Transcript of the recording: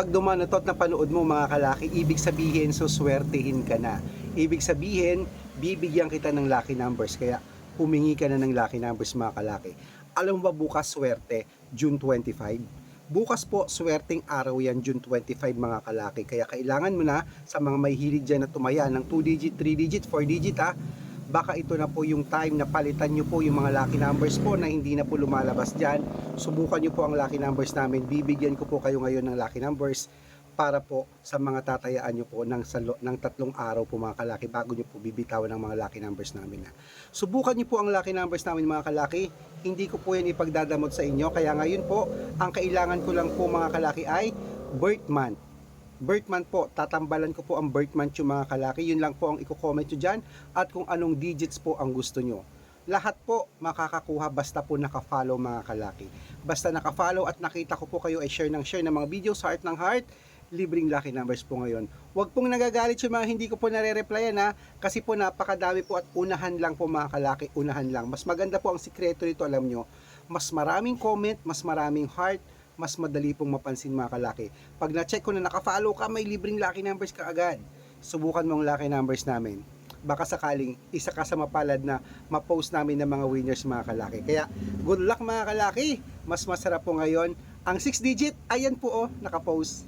Pag dumanatot na panood mo mga kalaki, ibig sabihin suswertehin ka na. Ibig sabihin, bibigyan kita ng lucky numbers. Kaya humingi ka na ng lucky numbers mga kalaki. Alam mo ba bukas swerte, June 25? Bukas po, swerteng araw yan, June 25 mga kalaki. Kaya kailangan mo na sa mga may hilig dyan na tumaya ng 2 digit, 3 digit, 4 digit ha. Baka ito na po yung time na palitan nyo po yung mga lucky numbers po na hindi na po lumalabas dyan. Subukan nyo po ang lucky numbers namin. Bibigyan ko po kayo ngayon ng lucky numbers para po sa mga tatayaan nyo po ng, salo, ng tatlong araw po mga kalaki bago nyo po bibitawan ng mga lucky numbers namin na. Subukan nyo po ang lucky numbers namin mga kalaki. Hindi ko po yan ipagdadamot sa inyo. Kaya ngayon po, ang kailangan ko lang po mga kalaki ay birth month. Birth month po, tatambalan ko po ang birth month yung mga kalaki. Yun lang po ang i-comment nyo dyan at kung anong digits po ang gusto nyo. Lahat po makakakuha basta po nakafollow mga kalaki. Basta nakafollow at nakita ko po kayo ay share ng share ng mga videos, heart ng heart, libreng lucky numbers po ngayon. Huwag pong nagagalit yung mga hindi ko po nare-replyan ha, kasi po napakadami po at unahan lang po mga kalaki, unahan lang. Mas maganda po ang sikreto nito, alam nyo, mas maraming comment, mas maraming heart, mas madali pong mapansin mga kalaki. Pag na-check ko na nakafollow ka, may libreng lucky numbers ka agad. Subukan mo ang lucky numbers namin. Baka sakaling isa ka sa mapalad na ma-post namin ng mga winners mga kalaki. Kaya good luck mga kalaki. Mas masarap po ngayon. Ang 6 digit, ayan po oh, nakapost.